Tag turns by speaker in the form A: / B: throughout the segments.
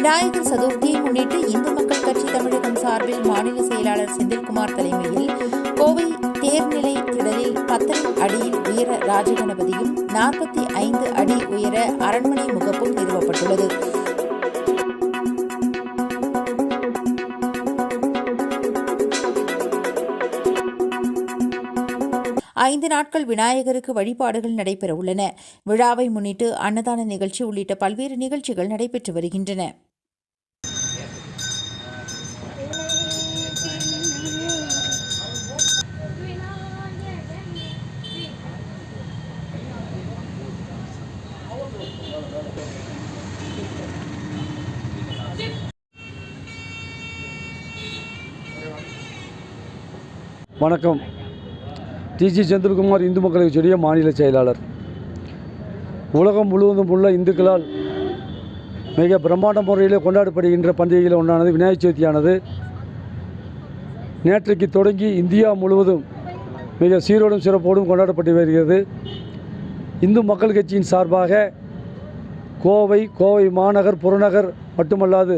A: விநாயகர் சதுர்த்தியை முன்னிட்டு இந்து மக்கள் கட்சி தமிழகம் சார்பில் மாநில செயலாளர் செந்தில்குமார் தலைமையில் கோவை தேர்நிலை திடலில் பத்தரை அடியில் உயர ராஜகணபதியும் நாற்பத்தி ஐந்து அடி உயர அரண்மனை முகப்பும் நிறுவப்பட்டுள்ளது. ஐந்து நாட்கள் விநாயகருக்கு வழிபாடுகள் நடைபெற உள்ளன விழாவை முன்னிட்டு அன்னதான நிகழ்ச்சி உள்ளிட்ட பல்வேறு நிகழ்ச்சிகள் நடைபெற்று வருகின்றன.
B: வணக்கம். டிஜி செந்தில்குமார் இந்து மக்கள் கட்சியுடைய மாநில செயலாளர். உலகம் முழுவதும் உள்ள இந்துக்களால் மிக பிரம்மாண்ட முறையில் கொண்டாடப்படுகின்ற பண்டிகையில் ஒன்றானது விநாயகர் சதுர்த்தியானது. நேற்றைக்கு தொடங்கி இந்தியா முழுவதும் மிக சீரோடும் சிறப்போடும் கொண்டாடப்பட்டு வருகிறது. இந்து மக்கள் கட்சியின் சார்பாக கோவை கோவை மாநகர் புறநகர் மட்டுமல்லாது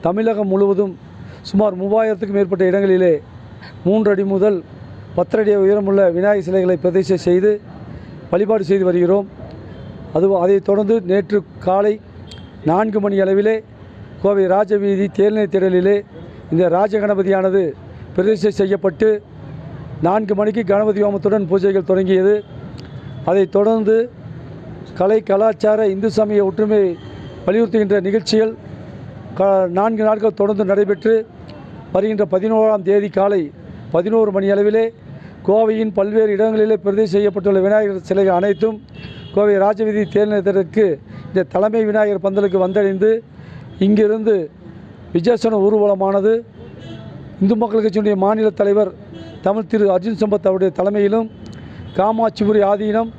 B: தமிழகம் முழுவதும் சுமார் மூவாயிரத்துக்கும் மேற்பட்ட இடங்களிலே மூன்றடி முதல் பத்தரடி உயரமுள்ள விநாயகர் சிலைகளை பிரதிஷ்டை செய்து வழிபாடு செய்து வருகிறோம். அது அதைத் தொடர்ந்து நேற்று காலை நான்கு மணி அளவிலே கோவை ராஜவீதி தேர்நிலை திடலிலே இந்த ராஜ கணபதியானது பிரதிஷ்டை செய்யப்பட்டு நான்கு மணிக்கு கணபதி ஹோமத்துடன் பூஜைகள் தொடங்கியது. அதைத் தொடர்ந்து கலை கலாச்சார இந்து சமய ஒற்றுமை வலியுறுத்துகின்ற நிகழ்ச்சிகள் க நான்கு நாட்கள் தொடர்ந்து நடைபெற்று வருகின்ற பதினோராம் தேதி காலை பதினோரு மணி அளவிலே கோவையின் பல்வேறு இடங்களிலே பிரதி செய்யப்பட்டுள்ள விநாயகர் சிலைகள் அனைத்தும் கோவை ராஜவீதி தேர்நிலையத்திற்கு இந்த தலைமை விநாயகர் பந்தலுக்கு வந்தடைந்து இங்கிருந்து விஜயசன ஊர்வலமானது. இந்து மக்கள் கட்சியினுடைய மாநில தலைவர் தமிழ் திரு அர்ஜுன் சம்பத் அவருடைய தலைமையிலும் காமாட்சிபுரி ஆதீனம்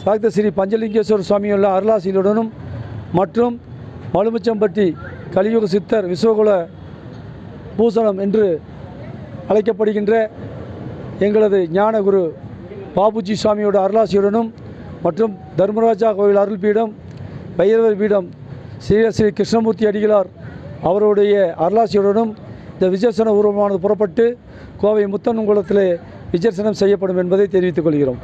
B: சாக்த ஸ்ரீ பஞ்சலிங்கேஸ்வர சுவாமியுள்ள அருளாசியுடனும் மற்றும் மலுமிச்சம்பட்டி கலியுக சித்தர் விஸ்வகுல பூசணம் என்று அழைக்கப்படுகின்ற எங்களது ஞானகுரு பாபுஜி சுவாமியோட அருளாசியுடனும் மற்றும் தர்மராஜா கோவில் அருள் பீடம் பைரவர் பீடம் ஸ்ரீ ஸ்ரீ கிருஷ்ணமூர்த்தி அடிகளார் அவருடைய அருளாசியுடனும் இந்த விசேஷன உருவமானது புறப்பட்டு கோவை முத்தன்குளத்திலே விசேஷனம் செய்யப்படும் என்பதை தெரிவித்துக் கொள்கிறோம்.